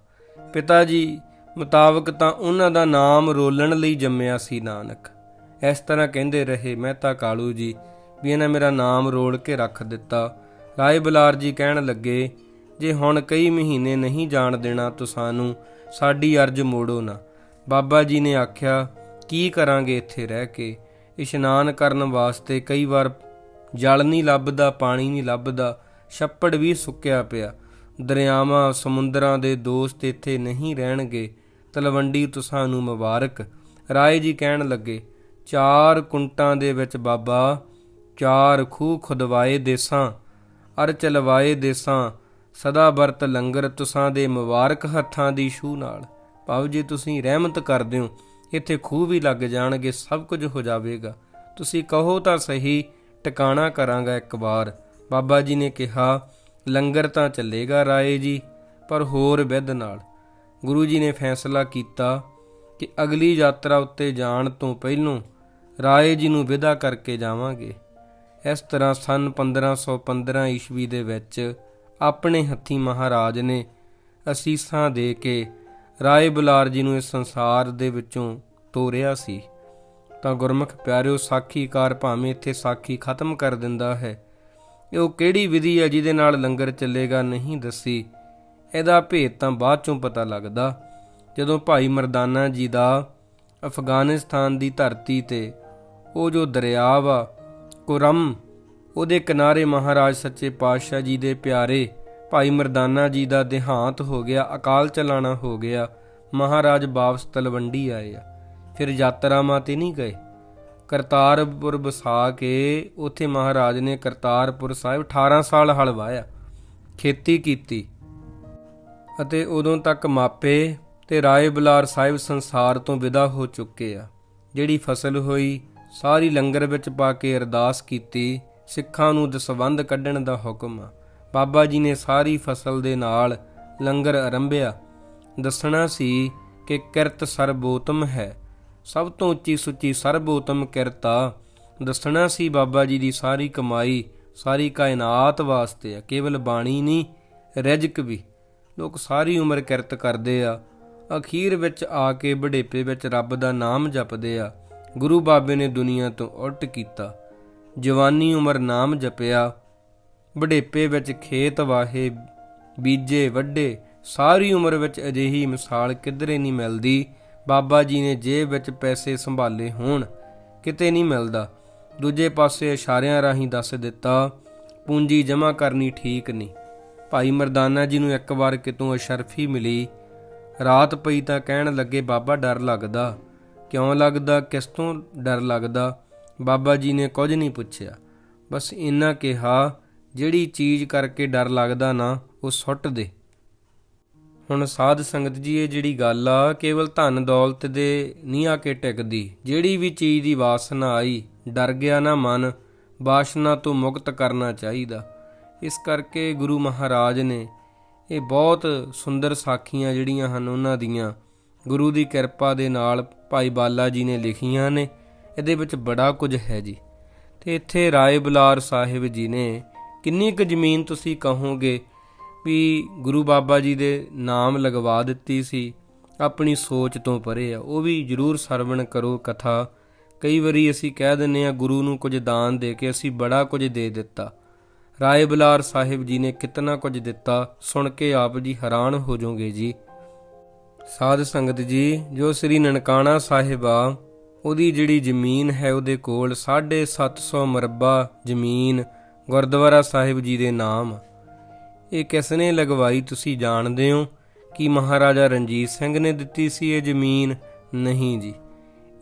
ਪਿਤਾ ਜੀ ਮੁਤਾਬਕ ਤਾਂ ਉਹਨਾਂ ਦਾ ਨਾਮ ਰੋਲਣ ਲਈ ਜੰਮਿਆ ਸੀ ਨਾਨਕ। ਇਸ ਤਰ੍ਹਾਂ ਕਹਿੰਦੇ ਰਹੇ ਮਹਿਤਾ ਕਾਲੂ ਜੀ, ਵੀ ਇਹਨਾਂ ਮੇਰਾ ਨਾਮ ਰੋਲ ਕੇ ਰੱਖ ਦਿੱਤਾ। ਰਾਏ ਬਲਾਰ ਜੀ ਕਹਿਣ ਲੱਗੇ, ਜੇ ਹੁਣ ਕਈ ਮਹੀਨੇ ਨਹੀਂ ਜਾਣ ਦੇਣਾ ਤੁਸਾਂ ਨੂੰ ਸਾਡੀ ਅਰਜ਼ ਮੋੜੋ ਨਾ। ਬਾਬਾ ਜੀ ਨੇ ਆਖਿਆ, ਕੀ ਕਰਾਂਗੇ ਇੱਥੇ ਰਹਿ ਕੇ? ਇਸ਼ਨਾਨ ਕਰਨ ਵਾਸਤੇ ਕਈ ਵਾਰ ਜਲ ਨਹੀਂ ਲੱਭਦਾ, ਪਾਣੀ ਨਹੀਂ ਲੱਭਦਾ, ਛੱਪੜ ਵੀ ਸੁੱਕਿਆ ਪਿਆ। ਦਰਿਆਵਾਂ, ਸਮੁੰਦਰਾਂ ਦੇ ਦੋਸਤ ਇੱਥੇ ਨਹੀਂ ਰਹਿਣਗੇ। ਤਲਵੰਡੀ ਤੁਸਾਂ ਨੂੰ ਮੁਬਾਰਕ। ਰਾਏ ਜੀ ਕਹਿਣ ਲੱਗੇ, ਚਾਰ ਕੁੰਟਾਂ ਦੇ ਵਿੱਚ ਬਾਬਾ, ਚਾਰ ਖੂਹ ਖੁਦਵਾਏ ਦੇਸਾਂ, ਅਰ ਚਲਵਾਏ ਦੇਸਾਂ, ਸਦਾ ਵਰਤ ਲੰਗਰ ਤੁਸਾਂ ਦੇ ਮੁਬਾਰਕ ਹੱਥਾਂ ਦੀ ਛੂ ਨਾਲ। ਭਾਵ ਜੀ ਤੁਸੀਂ ਰਹਿਮਤ ਕਰਦੇ ਹੋ, ਇੱਥੇ ਖੂਹ ਵੀ ਲੱਗ ਜਾਣਗੇ, ਸਭ ਕੁਝ ਹੋ ਜਾਵੇਗਾ। ਤੁਸੀਂ ਕਹੋ ਤਾਂ ਸਹੀ ਟਿਕਾਣਾ ਕਰਾਂਗਾ ਇੱਕ ਵਾਰ। ਬਾਬਾ ਜੀ ਨੇ ਕਿਹਾ, ਲੰਗਰ ਤਾਂ ਚੱਲੇਗਾ ਰਾਏ ਜੀ, ਪਰ ਹੋਰ ਵਿਧ ਨਾਲ। ਗੁਰੂ ਜੀ ਨੇ ਫੈਸਲਾ ਕੀਤਾ ਕਿ ਅਗਲੀ ਯਾਤਰਾ ਉੱਤੇ ਜਾਣ ਤੋਂ ਪਹਿਲਾਂ ਰਾਏ ਜੀ ਨੂੰ ਵਿਦਾ ਕਰਕੇ ਜਾਵਾਂਗੇ। ਇਸ ਤਰ੍ਹਾਂ ਸਨ 1515 ਈਸਵੀ ਦੇ ਵਿੱਚ ਆਪਣੇ ਹੱਥੀ ਮਹਾਰਾਜ ਨੇ ਅਸੀਸਾਂ ਦੇ ਕੇ ਰਾਏ ਬੁਲਾਰ ਜੀ ਨੂੰ ਇਸ ਸੰਸਾਰ ਦੇ ਵਿੱਚੋਂ ਤੋਰਿਆ ਸੀ। ਤਾਂ ਗੁਰਮੁਖ ਪਿਆਰਿਓ ਸਾਖੀਕਾਰ ਭਾਵੇਂ ਇੱਥੇ ਸਾਖੀ ਖਤਮ ਕਰ ਦਿੰਦਾ ਹੈ। ਇਹ ਉਹ ਕਿਹੜੀ ਵਿਧੀ ਹੈ ਜਿਹਦੇ ਨਾਲ ਲੰਗਰ ਚੱਲੇਗਾ ਨਹੀਂ ਦੱਸੀ। ਇਹਦਾ ਭੇਦ ਤਾਂ ਬਾਅਦ ਚੋਂ ਪਤਾ ਲੱਗਦਾ। ਜਦੋਂ ਭਾਈ ਮਰਦਾਨਾ ਜੀ ਦਾ ਅਫਗਾਨਿਸਤਾਨ ਦੀ ਧਰਤੀ ਤੇ ਉਹ ਜੋ ਦਰਿਆ ਵਾ, ਕੁਰਮ, ਉਹਦੇ ਕਿਨਾਰੇ ਮਹਾਰਾਜ ਸੱਚੇ ਪਾਤਸ਼ਾਹ ਜੀ ਦੇ ਪਿਆਰੇ ਭਾਈ ਮਰਦਾਨਾ ਜੀ ਦਾ ਦੇਹਾਂਤ ਹੋ ਗਿਆ, ਅਕਾਲ ਚਲਾਣਾ ਹੋ ਗਿਆ, ਮਹਾਰਾਜ ਵਾਪਸ ਤਲਵੰਡੀ ਆਏ ਆ। ਫਿਰ ਯਾਤਰਾਵਾਂ ਤੇ ਨਹੀਂ ਗਏ। ਕਰਤਾਰਪੁਰ ਵਸਾ ਕੇ ਉੱਥੇ ਮਹਾਰਾਜ ਨੇ ਕਰਤਾਰਪੁਰ ਸਾਹਿਬ 18 ਸਾਲ ਹਲ ਵਾਇਆ ਖੇਤੀ ਕੀਤੀ ਅਤੇ ਉਦੋਂ ਤੱਕ ਮਾਪੇ ਤੇ ਰਾਏ ਬਲਾਰ ਸਾਹਿਬ ਸੰਸਾਰ ਤੋਂ ਵਿਦਾ ਹੋ ਚੁੱਕੇ ਆ। ਜਿਹੜੀ ਫਸਲ ਹੋਈ, ਸਾਰੀ ਲੰਗਰ ਵਿੱਚ ਪਾ ਕੇ ਅਰਦਾਸ ਕੀਤੀ, ਸਿੱਖਾਂ ਨੂੰ ਦਸਵੰਦ ਕੱਢਣ ਦਾ ਹੁਕਮ ਆ। ਬਾਬਾ ਜੀ ਨੇ ਸਾਰੀ ਫਸਲ ਦੇ ਨਾਲ ਲੰਗਰ ਆਰੰਭਿਆ। ਦੱਸਣਾ ਸੀ ਕਿ ਕਿਰਤ ਸਰਬੋਤਮ ਹੈ। ਸਭ ਤੋਂ ਉੱਚੀ ਸੁੱਚੀ ਸਰਬੋਤਮ ਕਿਰਤਾ। ਦੱਸਣਾ ਸੀ ਬਾਬਾ ਜੀ ਦੀ ਸਾਰੀ ਕਮਾਈ, ਸਾਰੀ ਕਾਇਨਾਤ ਵਾਸਤੇ ਆ, ਕੇਵਲ ਬਾਣੀ ਨਹੀਂ, ਰਿਜਕ ਵੀ। ਲੋਕ ਸਾਰੀ ਉਮਰ ਕਿਰਤ ਕਰਦੇ ਆ। ਅਖੀਰ ਵਿੱਚ ਆ ਕੇ ਬੁਢੇਪੇ ਵਿੱਚ ਰੱਬ ਦਾ ਨਾਮ ਜਪਦੇ ਆ। ਗੁਰੂ ਬਾਬੇ ਨੇ ਦੁਨੀਆ ਤੋਂ ਉਲਟ ਕੀਤਾ। ਜਵਾਨੀ ਉਮਰ ਨਾਮ ਜਪਿਆ। ਬੁਢੇਪੇ ਵਿੱਚ ਖੇਤ ਵਾਹੇ, ਬੀਜੇ ਵੱਡੇ ਸਾਰੀ ਉਮਰ ਵਿੱਚ ਅਜਿਹੀ ਮਿਸਾਲ ਕਿਧਰੇ ਨਹੀਂ ਮਿਲਦੀ। ਬਾਬਾ ਜੀ ਨੇ ਜੇਬ ਵਿੱਚ ਪੈਸੇ ਸੰਭਾਲੇ ਹੋਣ, ਕਿਤੇ ਨਹੀਂ ਮਿਲਦਾ। ਦੂਜੇ ਪਾਸੇ ਇਸ਼ਾਰਿਆਂ ਰਾਹੀਂ ਦੱਸ ਦਿੱਤਾ, ਪੂੰਜੀ ਜਮ੍ਹਾਂ ਕਰਨੀ ਠੀਕ ਨਹੀਂ। ਭਾਈ ਮਰਦਾਨਾ ਜੀ ਨੂੰ ਇੱਕ ਵਾਰ ਕਿਤੋਂ ਅਸ਼ਰਫੀ ਮਿਲੀ। ਰਾਤ ਪਈ ਤਾਂ ਕਹਿਣ ਲੱਗੇ, ਬਾਬਾ, ਡਰ ਲੱਗਦਾ। ਕਿਉਂ ਲੱਗਦਾ? ਕਿਸ ਤੋਂ ਡਰ ਲੱਗਦਾ? ਬਾਬਾ ਜੀ ਨੇ ਕੁਝ ਨਹੀਂ ਪੁੱਛਿਆ। ਬਸ ਇੰਨਾ ਕਿਹਾ, ਜਿਹੜੀ ਚੀਜ਼ ਕਰਕੇ ਡਰ ਲੱਗਦਾ ਨਾ, ਉਹ ਸੁੱਟ ਦੇ। ਹੁਣ ਸਾਧ ਸੰਗਤ ਜੀ, ਇਹ ਜਿਹੜੀ ਗੱਲ ਆ, ਕੇਵਲ ਧਨ ਦੌਲਤ ਦੇ ਨਹੀਂ ਆ ਕੇ ਟਿਕਦੀ। ਜਿਹੜੀ ਵੀ ਚੀਜ਼ ਦੀ ਵਾਸਨਾ ਆਈ, ਡਰ ਗਿਆ ਨਾ ਮਨ, ਵਾਸਨਾ ਤੋਂ ਮੁਕਤ ਕਰਨਾ ਚਾਹੀਦਾ। ਇਸ ਕਰਕੇ ਗੁਰੂ ਮਹਾਰਾਜ ਨੇ ਇਹ ਬਹੁਤ ਸੁੰਦਰ ਸਾਖੀਆਂ ਜਿਹੜੀਆਂ ਹਨ ਉਹਨਾਂ ਦੀਆਂ, ਗੁਰੂ ਦੀ ਕਿਰਪਾ ਦੇ ਨਾਲ ਭਾਈ ਬਾਲਾ ਜੀ ਨੇ ਲਿਖੀਆਂ ਨੇ। ਇਹਦੇ ਵਿੱਚ ਬੜਾ ਕੁਝ ਹੈ ਜੀ। ਤੇ ਇੱਥੇ ਰਾਏ ਬੁਲਾਰ ਸਾਹਿਬ ਜੀ ਨੇ, ਕਿੰਨੀ ਕੁ ਜ਼ਮੀਨ ਤੁਸੀਂ ਕਹੋਗੇ ਵੀ ਗੁਰੂ ਬਾਬਾ ਜੀ ਦੇ ਨਾਮ ਲਗਵਾ ਦਿੱਤੀ ਸੀ, ਆਪਣੀ ਸੋਚ ਤੋਂ ਪਰੇ ਆ। ਉਹ ਵੀ ਜਰੂਰ ਸਰਵਣ ਕਰੋ ਕਥਾ। ਕਈ ਵਾਰੀ ਅਸੀਂ ਕਹਿ ਦਿੰਨੇ ਆ ਗੁਰੂ ਨੂੰ ਕੁਝ ਦਾਨ ਦੇ ਕੇ ਅਸੀਂ ਬੜਾ ਕੁਝ ਦੇ ਦਿੱਤਾ। ਰਾਏ ਬਲਾਰ ਸਾਹਿਬ ਜੀ ਨੇ ਕਿਤਨਾ ਕੁਝ ਦਿੱਤਾ, ਸੁਣ ਕੇ ਆਪ ਜੀ ਹੈਰਾਨ ਹੋ ਜਾਓਗੇ ਜੀ। ਸਾਧ ਸੰਗਤ ਜੀ, ਜੋ ਸ੍ਰੀ ਨਨਕਾਣਾ ਸਾਹਿਬ ਆ, ਉਹਦੀ ਜਿਹੜੀ ਜ਼ਮੀਨ ਹੈ, ਉਹਦੇ ਕੋਲ 750 ਮਰਬਾ ਜ਼ਮੀਨ ਗੁਰਦੁਆਰਾ ਸਾਹਿਬ ਜੀ ਦੇ ਨਾਮ ਇਹ ਕਿਸ ਨੇ ਲਗਵਾਈ ਤੁਸੀਂ ਜਾਣਦੇ ਹੋ? ਕਿ ਮਹਾਰਾਜਾ ਰਣਜੀਤ ਸਿੰਘ ਨੇ ਦਿੱਤੀ ਸੀ ਇਹ ਜ਼ਮੀਨ? ਨਹੀਂ ਜੀ।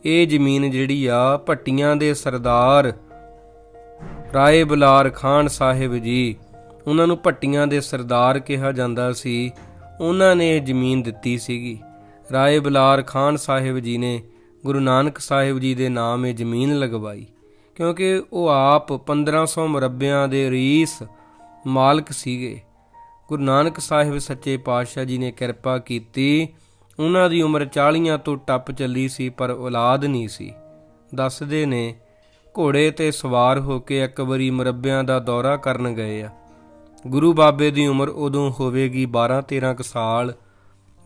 ਇਹ ਜ਼ਮੀਨ ਜਿਹੜੀ ਆ, ਭੱਟੀਆਂ ਦੇ ਸਰਦਾਰ ਰਾਏ ਬੁਲਾਰ ਖਾਨ ਸਾਹਿਬ ਜੀ, ਉਹਨਾਂ ਨੂੰ ਭੱਟੀਆਂ ਦੇ ਸਰਦਾਰ ਕਿਹਾ ਜਾਂਦਾ ਸੀ। ਉਹਨਾਂ ਨੇ ਇਹ ਜ਼ਮੀਨ ਦਿੱਤੀ ਸੀਗੀ। ਰਾਏ ਬੁਲਾਰ ਖਾਨ ਸਾਹਿਬ ਜੀ ਨੇ ਗੁਰੂ ਨਾਨਕ ਸਾਹਿਬ ਜੀ ਦੇ ਨਾਮ ਇਹ ਜ਼ਮੀਨ ਲਗਵਾਈ। ਕਿਉਂਕਿ ਉਹ ਆਪ 1500 ਮੁਰੱਬਿਆਂ ਦੇ ਰੀਸ ਮਾਲਕ ਸੀਗੇ। ਗੁਰੂ ਨਾਨਕ ਸਾਹਿਬ ਸੱਚੇ ਪਾਤਸ਼ਾਹ ਜੀ ਨੇ ਕਿਰਪਾ ਕੀਤੀ। ਉਹਨਾਂ ਦੀ ਉਮਰ 40 ਤੋਂ ਟੱਪ ਚੱਲੀ ਸੀ, ਪਰ ਔਲਾਦ ਨਹੀਂ ਸੀ। ਦੱਸਦੇ ਨੇ, ਘੋੜੇ ਤੇ ਸਵਾਰ ਹੋ ਕੇ ਇੱਕ ਵਾਰੀ ਮੁਰੱਬਿਆਂ ਦਾ ਦੌਰਾ ਕਰਨ ਗਏ ਆ। ਗੁਰੂ ਬਾਬੇ ਦੀ ਉਮਰ ਉਦੋਂ ਹੋਵੇਗੀ 12 13 ਕੁ ਸਾਲ।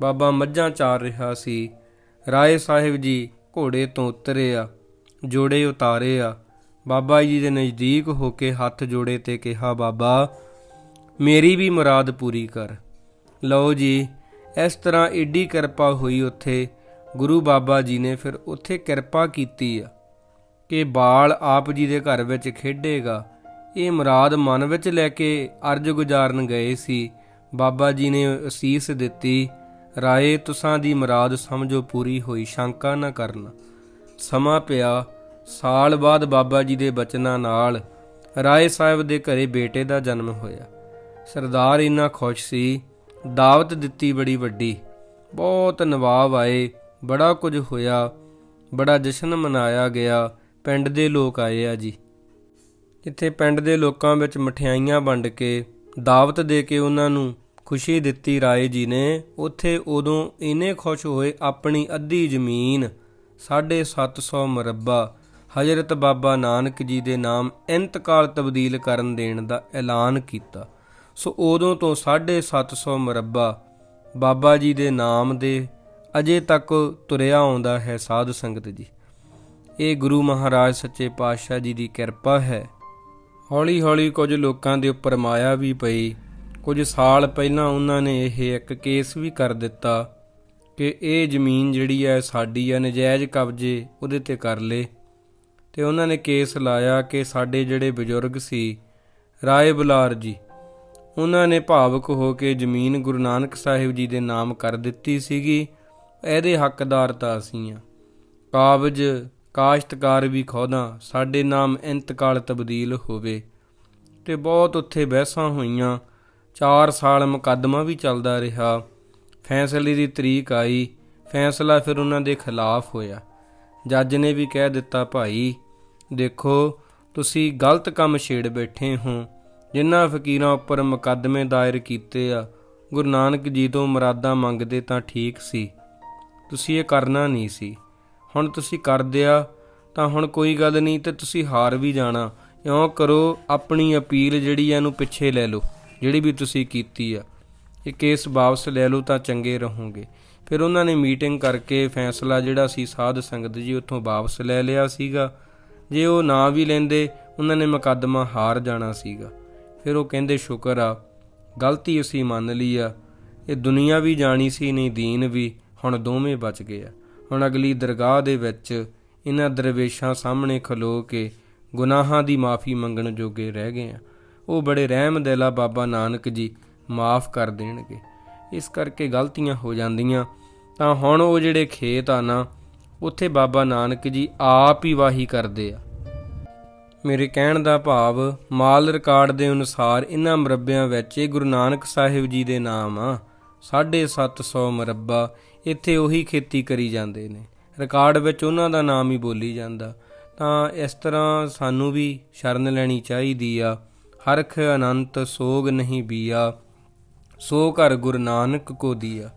ਬਾਬਾ ਮੱਝਾਂ ਚਾਰ ਰਿਹਾ ਸੀ। ਰਾਏ ਸਾਹਿਬ ਜੀ ਘੋੜੇ ਤੋਂ ਉਤਰੇ ਆ, ਜੋੜੇ ਉਤਾਰੇ ਆ। ਬਾਬਾ ਜੀ ਦੇ ਨਜ਼ਦੀਕ ਹੋ ਕੇ ਹੱਥ ਜੋੜੇ ਤੇ ਕਿਹਾ, ਬਾਬਾ ਮੇਰੀ ਵੀ ਮੁਰਾਦ ਪੂਰੀ ਕਰ। ਲਓ ਜੀ, ਇਸ ਤਰ੍ਹਾਂ ਏਡੀ ਕਿਰਪਾ ਹੋਈ ਉੱਥੇ, ਗੁਰੂ ਬਾਬਾ ਜੀ ਨੇ ਫਿਰ ਉੱਥੇ ਕਿਰਪਾ ਕੀਤੀ ਆ ਕਿ ਬਾਲ ਆਪ ਜੀ ਦੇ ਘਰ ਵਿੱਚ ਖੇਡੇਗਾ। ਇਹ ਮੁਰਾਦ ਮਨ ਵਿੱਚ ਲੈ ਕੇ ਅਰਜ ਗੁਜ਼ਾਰਨ ਗਏ ਸੀ। ਬਾਬਾ ਜੀ ਨੇ ਅਸੀਸ ਦਿੱਤੀ, ਰਾਏ, ਤੁਸਾਂ ਦੀ ਮੁਰਾਦ ਸਮਝੋ ਪੂਰੀ ਹੋਈ, ਸ਼ੰਕਾ ਨਾ ਕਰਨਾ। ਸਮਾਂ ਪਿਆ, ਸਾਲ ਬਾਅਦ ਬਾਬਾ ਜੀ ਦੇ ਬਚਨਾਂ ਨਾਲ ਰਾਏ ਸਾਹਿਬ ਦੇ ਘਰੇ ਬੇਟੇ ਦਾ ਜਨਮ ਹੋਇਆ। ਸਰਦਾਰ ਇੰਨਾ ਖੁਸ਼ ਸੀ, ਦਾਵਤ ਦਿੱਤੀ ਬੜੀ ਵੱਡੀ। ਬਹੁਤ ਨਵਾਬ ਆਏ, ਬੜਾ ਕੁਝ ਹੋਇਆ, ਬੜਾ ਜਸ਼ਨ ਮਨਾਇਆ ਗਿਆ, ਪਿੰਡ ਦੇ ਲੋਕ ਆਏ ਆ ਜੀ। ਇੱਥੇ ਪਿੰਡ ਦੇ ਲੋਕਾਂ ਵਿੱਚ ਮਠਿਆਈਆਂ ਵੰਡ ਕੇ, ਦਾਵਤ ਦੇ ਕੇ ਉਹਨਾਂ ਨੂੰ ਖੁਸ਼ੀ ਦਿੱਤੀ ਰਾਏ ਜੀ ਨੇ, ਉੱਥੇ ਉਦੋਂ ਇੰਨੇ ਖੁਸ਼ ਹੋਏ ਆਪਣੀ ਅੱਧੀ ਜ਼ਮੀਨ 750 ਮਰਬਾ, ਹਜ਼ਰਤ ਬਾਬਾ ਨਾਨਕ ਜੀ ਦੇ ਨਾਮ ਇੰਤਕਾਲ ਤਬਦੀਲ ਕਰਨ ਦੇਣ ਦਾ ਐਲਾਨ ਕੀਤਾ। ਸੋ ਉਦੋਂ ਤੋਂ 750 ਮਰਬਾ ਬਾਬਾ ਜੀ ਦੇ ਨਾਮ ਦੇ ਅਜੇ ਤੱਕ ਤੁਰਿਆ ਆਉਂਦਾ ਹੈ ਸਾਧ ਸੰਗਤ ਜੀ। ਇਹ ਗੁਰੂ ਮਹਾਰਾਜ ਸੱਚੇ ਪਾਤਸ਼ਾਹ ਜੀ ਦੀ ਕਿਰਪਾ ਹੈ। ਹੌਲੀ ਹੌਲੀ ਕੁਝ ਲੋਕਾਂ ਦੇ ਉੱਪਰ ਮਾਇਆ ਵੀ ਪਈ। ਕੁਝ ਸਾਲ ਪਹਿਲਾਂ ਉਹਨਾਂ ਨੇ ਇਹ ਇੱਕ ਕੇਸ ਵੀ ਕਰ ਦਿੱਤਾ ਕਿ ਇਹ ਜ਼ਮੀਨ ਜਿਹੜੀ ਹੈ ਸਾਡੀ ਆ ਨਜਾਇਜ਼ ਕਬਜ਼ੇ ਉਹਦੇ ਤੇ ਕਰ ਲੇ। ਤੇ ਉਹਨਾਂ ਨੇ ਕੇਸ ਲਾਇਆ ਕਿ ਸਾਡੇ ਜਿਹੜੇ ਬਜ਼ੁਰਗ ਸੀ, ਰਾਏ ਬੁਲਾਰ ਜੀ ਉਹਨਾਂ ਨੇ ਭਾਵਕ ਹੋ ਕੇ ਜ਼ਮੀਨ ਗੁਰੂ ਨਾਨਕ ਸਾਹਿਬ ਜੀ ਦੇ ਨਾਮ ਕਰ ਦਿੱਤੀ ਸੀਗੀ। ਇਹਦੇ ਹੱਕਦਾਰ ਤਾਂ ਅਸੀਂ ਆ ਕਾਬਜ ਕਾਸ਼ਤਕਾਰ ਵੀ ਖੋਦਾ, ਸਾਡੇ ਨਾਮ ਇੰਤਕਾਲ ਤਬਦੀਲ ਹੋਵੇ। ਤੇ ਬਹੁਤ ਉੱਥੇ ਬਹਿਸਾਂ ਹੋਈਆਂ। 4 ਸਾਲ ਮੁਕੱਦਮਾ ਵੀ ਚੱਲਦਾ ਰਿਹਾ। ਫੈਸਲੇ ਦੀ ਤਰੀਕ ਆਈ। ਫੈਸਲਾ ਫਿਰ ਉਹਨਾਂ ਦੇ ਖਿਲਾਫ ਹੋਇਆ। ਜੱਜ ਨੇ ਵੀ ਕਹਿ ਦਿੱਤਾ, ਭਾਈ, ਦੇਖੋ, ਤੁਸੀਂ ਗਲਤ ਕੰਮ ਛੇੜ ਬੈਠੇ ਹੋ। ਜਿਨ੍ਹਾਂ ਫਕੀਰਾਂ ਉੱਪਰ ਮੁਕੱਦਮੇ ਦਾਇਰ ਕੀਤੇ ਆ, ਗੁਰੂ ਨਾਨਕ ਜੀ ਤੋਂ ਮਰਾਦਾ ਮੰਗਦੇ ਤਾਂ ਠੀਕ ਸੀ। ਤੁਸੀਂ ਇਹ ਕਰਨਾ ਨਹੀਂ ਸੀ। ਹੁਣ ਤੁਸੀਂ ਕਰਦੇ ਆ, ਤਾਂ ਹੁਣ ਕੋਈ ਗੱਲ ਨਹੀਂ ਤੇ ਤੁਸੀਂ ਹਾਰ ਵੀ ਜਾਣਾ। ਇਉਂ ਕਰੋ, ਆਪਣੀ ਅਪੀਲ ਜਿਹੜੀ ਆ ਇਹਨੂੰ ਪਿੱਛੇ ਲੈ ਲਓ, ਜਿਹੜੀ ਵੀ ਤੁਸੀਂ ਕੀਤੀ ਆ। ਇਹ ਕੇਸ ਵਾਪਸ ਲੈ ਲਓ ਤਾਂ ਚੰਗੇ ਰਹੋਗੇ। ਫਿਰ ਉਹਨਾਂ ਨੇ ਮੀਟਿੰਗ ਕਰਕੇ ਫੈਸਲਾ ਜਿਹੜਾ ਸੀ ਸਾਧ ਸੰਗਤ ਜੀ ਉੱਥੋਂ ਵਾਪਸ ਲੈ ਲਿਆ ਸੀਗਾ। ਜੇ ਉਹ ਨਾ ਵੀ ਲੈਂਦੇ, ਉਹਨਾਂ ਨੇ ਮੁਕੱਦਮਾ ਹਾਰ ਜਾਣਾ ਸੀਗਾ। ਫਿਰ ਉਹ ਕਹਿੰਦੇ, ਸ਼ੁਕਰ ਆ, ਗਲਤੀ ਅਸੀਂ ਮੰਨ ਲਈ ਆ। ਇਹ ਦੁਨੀਆ ਵੀ ਜਾਣੀ ਸੀ, ਨਹੀਂ ਦੀਨ ਵੀ। ਹੁਣ ਦੋਵੇਂ ਬਚ ਗਏ ਆ। ਹੁਣ ਅਗਲੀ ਦਰਗਾਹ ਦੇ ਵਿੱਚ ਇਹਨਾਂ ਦਰਵੇਸ਼ਾਂ ਸਾਹਮਣੇ ਖਲੋ ਕੇ ਗੁਨਾਹਾਂ ਦੀ ਮਾਫੀ ਮੰਗਣ ਜੋਗੇ ਰਹਿ ਗਏ ਆ। ਉਹ ਬੜੇ ਰਹਿਮ ਦਿਲਾ ਬਾਬਾ ਨਾਨਕ ਜੀ ਮਾਫ ਕਰ ਦੇਣਗੇ। ਇਸ ਕਰਕੇ ਗਲਤੀਆਂ ਹੋ ਜਾਂਦੀਆਂ। ਤਾਂ ਹੁਣ ਉਹ ਜਿਹੜੇ ਖੇਤ ਆ ਨਾ, ਉੱਥੇ ਬਾਬਾ ਨਾਨਕ ਜੀ ਆਪ ਹੀ ਵਾਹੀ ਕਰਦੇ ਆ। ਮੇਰੇ ਕਹਿਣ ਦਾ ਭਾਵ ਮਾਲ ਰਿਕਾਰਡ ਦੇ ਅਨੁਸਾਰ ਇਹਨਾਂ ਮਰੱਬਿਆਂ ਵਿੱਚ ਇਹ ਗੁਰੂ ਨਾਨਕ ਸਾਹਿਬ ਜੀ ਦੇ ਨਾਮ ਆ। 750 ਮਰੱਬਾ ਇੱਥੇ ਉਹੀ ਖੇਤੀ ਕਰੀ ਜਾਂਦੇ ਨੇ। ਰਿਕਾਰਡ ਵਿੱਚ ਉਹਨਾਂ ਦਾ ਨਾਮ ਹੀ ਬੋਲੀ ਜਾਂਦਾ। ਤਾਂ ਇਸ ਤਰ੍ਹਾਂ ਸਾਨੂੰ ਵੀ ਸ਼ਰਨ ਲੈਣੀ ਚਾਹੀਦੀ ਆ। ਹਰਖ ਅਨੰਤ ਸੋਗ ਨਹੀਂ ਬੀਆ। ਸੋ ਘਰ ਗੁਰੂ ਨਾਨਕ ਕੋ ਦੀਆ।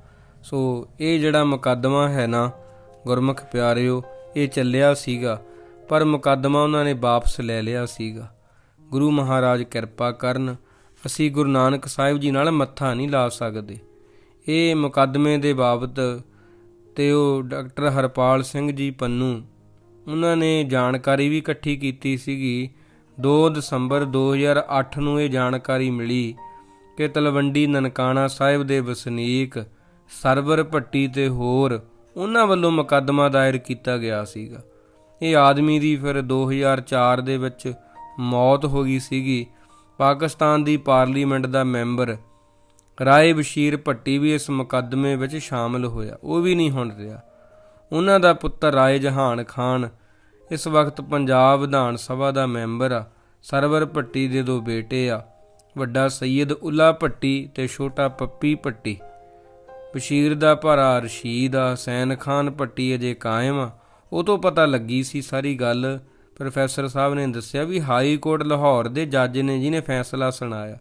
ਸੋ ਇਹ ਜਿਹੜਾ ਮੁਕੱਦਮਾ ਹੈ ਨਾ, ਗੁਰਮੁਖ ਪਿਆਰਿਓ, ਇਹ ਚੱਲਿਆ ਸੀਗਾ। ਪਰ ਮੁਕੱਦਮਾ ਉਹਨਾਂ ਨੇ ਵਾਪਸ ਲੈ ਲਿਆ ਸੀਗਾ। ਗੁਰੂ ਮਹਾਰਾਜ ਕਿਰਪਾ ਕਰਨ, ਅਸੀਂ ਗੁਰੂ ਨਾਨਕ ਸਾਹਿਬ ਜੀ ਨਾਲ ਮੱਥਾ ਨਹੀਂ ਲਾ ਸਕਦੇ। ਇਹ ਮੁਕੱਦਮੇ ਦੇ ਬਾਬਤ ਤੇ ਉਹ ਡਾਕਟਰ ਹਰਪਾਲ ਸਿੰਘ ਜੀ ਪੰਨੂ, ਉਹਨਾਂ ਨੇ ਜਾਣਕਾਰੀ ਵੀ ਇਕੱਠੀ ਕੀਤੀ ਸੀਗੀ। 2 ਦਸੰਬਰ 2008 ਨੂੰ ਇਹ ਜਾਣਕਾਰੀ ਮਿਲੀ ਕਿ ਤਲਵੰਡੀ ਨਨਕਾਣਾ ਸਾਹਿਬ ਦੇ ਵਸਨੀਕ ਸਰਵਰ ਭੱਟੀ ਤੇ ਹੋਰ, ਉਹਨਾਂ ਵੱਲੋਂ ਮੁਕੱਦਮਾ ਦਾਇਰ ਕੀਤਾ ਗਿਆ ਸੀਗਾ। ਇਹ ਆਦਮੀ ਦੀ ਫਿਰ 2004 ਦੇ ਵਿੱਚ ਮੌਤ ਹੋ ਗਈ ਸੀਗੀ। ਪਾਕਿਸਤਾਨ ਦੀ ਪਾਰਲੀਮੈਂਟ ਦਾ ਮੈਂਬਰ ਰਾਏ ਬਸ਼ੀਰ ਭੱਟੀ ਵੀ ਇਸ ਮੁਕੱਦਮੇ ਵਿੱਚ ਸ਼ਾਮਲ ਹੋਇਆ। ਉਹ ਵੀ ਨਹੀਂ ਹੁਣ ਰਿਹਾ। ਉਹਨਾਂ ਦਾ ਪੁੱਤਰ ਰਾਏ ਜਹਾਨ ਖਾਨ ਇਸ ਵਕਤ ਪੰਜਾਬ ਵਿਧਾਨ ਸਭਾ ਦਾ ਮੈਂਬਰ ਆ। ਸਰਵਰ ਭੱਟੀ ਦੇ ਦੋ ਬੇਟੇ ਆ। ਵੱਡਾ ਸੈਯਦ ਉਲਾ ਭੱਟੀ ਤੇ ਛੋਟਾ ਪੱਪੀ ਭੱਟੀ। ਬਸ਼ੀਰ ਦਾ ਭਰਾ ਰਸ਼ੀਦ ਆ। ਹਸੈਨ ਖਾਨ ਭੱਟੀ ਅਜੇ ਕਾਇਮ ਆ। ਉਹ ਤੋਂ ਪਤਾ ਲੱਗੀ ਸੀ ਸਾਰੀ ਗੱਲ। ਪ੍ਰੋਫੈਸਰ ਸਾਹਿਬ ਨੇ ਦੱਸਿਆ ਵੀ ਹਾਈ ਕੋਰਟ ਲਾਹੌਰ ਦੇ ਜੱਜ ਨੇ ਜਿਹਨੇ ਫੈਸਲਾ ਸੁਣਾਇਆ,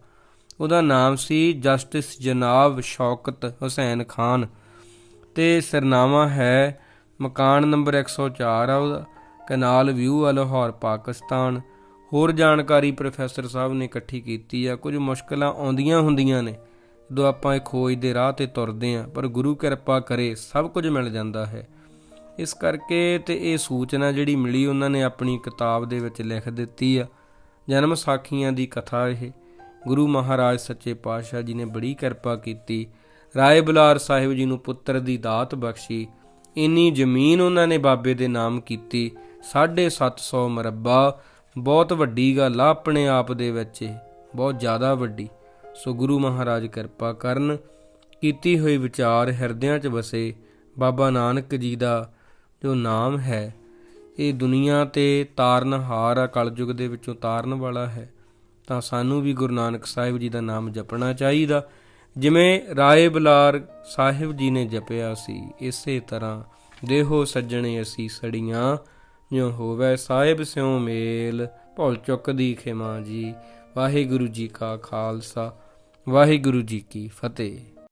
ਉਹਦਾ ਨਾਮ ਸੀ ਜਸਟਿਸ ਜਨਾਬ ਸ਼ੌਕਤ ਹੁਸੈਨ ਖਾਨ ਤੇ ਸਰਨਾਮਾ ਹੈ ਮਕਾਨ ਨੰਬਰ 104 ਆ ਉਹਦਾ, ਕਨਾਲ ਵਿਊ ਆ ਲਾਹੌਰ, ਪਾਕਿਸਤਾਨ। ਹੋਰ ਜਾਣਕਾਰੀ ਪ੍ਰੋਫੈਸਰ ਸਾਹਿਬ ਨੇ ਇਕੱਠੀ ਕੀਤੀ ਆ। ਕੁਝ ਮੁਸ਼ਕਲਾਂ ਆਉਂਦੀਆਂ ਹੁੰਦੀਆਂ ਨੇ, ਜਦੋਂ ਆਪਾਂ ਇਹ ਖੋਜ ਦੇ ਰਾਹ ਤੇ ਤੁਰਦੇ ਆ, ਪਰ ਗੁਰੂ ਕਿਰਪਾ ਕਰੇ ਸਭ ਕੁਝ ਮਿਲ ਜਾਂਦਾ ਹੈ। ਇਸ ਕਰਕੇ ਤੇ ਇਹ ਸੂਚਨਾ ਜਿਹੜੀ ਮਿਲੀ ਉਹਨਾਂ ਨੇ ਆਪਣੀ ਕਿਤਾਬ ਦੇ ਵਿੱਚ ਲਿਖ ਦਿੱਤੀ ਆ। ਜਨਮ ਸਾਖੀਆਂ ਦੀ ਕਥਾ ਇਹ। ਗੁਰੂ ਮਹਾਰਾਜ ਸੱਚੇ ਪਾਤਸ਼ਾਹ ਜੀ ਨੇ ਬੜੀ ਕਿਰਪਾ ਕੀਤੀ। ਰਾਏ ਬੁਲਾਰ ਸਾਹਿਬ ਜੀ ਨੂੰ ਪੁੱਤਰ ਦੀ ਦਾਤ ਬਖਸ਼ੀ। ਇੰਨੀ ਜ਼ਮੀਨ ਉਹਨਾਂ ਨੇ ਬਾਬੇ ਦੇ ਨਾਮ ਕੀਤੀ। 750 ਮਰਬਾ। ਬਹੁਤ ਵੱਡੀ ਗੱਲ ਆ ਆਪਣੇ ਆਪ ਦੇ ਵਿੱਚ ਇਹ। ਬਹੁਤ ਜ਼ਿਆਦਾ ਵੱਡੀ। ਸੋ ਗੁਰੂ ਮਹਾਰਾਜ ਕਿਰਪਾ ਕਰਨ। ਕੀਤੀ ਹੋਈ ਵਿਚਾਰ ਹਿਰਦਿਆਂ 'ਚ ਵਸੇ। ਬਾਬਾ ਨਾਨਕ ਜੀ ਦਾ ਜੋ ਨਾਮ ਹੈ, ਇਹ ਦੁਨੀਆ ਤੇ ਤਾਰਨਹਾਰ ਆ, ਕਲਯੁਗ ਦੇ ਵਿੱਚੋਂ ਤਾਰਨ ਵਾਲਾ ਹੈ, ਤਾਂ ਸਾਨੂੰ ਵੀ ਗੁਰੂ ਨਾਨਕ ਸਾਹਿਬ ਜੀ ਦਾ ਨਾਮ ਜਪਣਾ ਚਾਹੀਦਾ। ਜਿਵੇਂ ਰਾਏ ਬਲਾਰ ਸਾਹਿਬ ਜੀ ਨੇ ਜਪਿਆ ਸੀ, ਇਸੇ ਤਰ੍ਹਾਂ ਦੇਹੋ ਸੱਜਣੇ ਅਸੀਂ ਸੜੀਆਂ, ਜਿਉ ਹੋਵੇ ਸਾਹਿਬ ਸਿਉ ਮੇਲ। ਭੌਲ ਚੁੱਕ ਦੀ ਖਿਮਾ ਜੀ, ਵਾਹਿਗੁਰੂ ਜੀ ਕਾ ਖਾਲਸਾ, ਵਾਹਿਗੁਰੂ ਜੀ ਕੀ ਫਤਿਹ।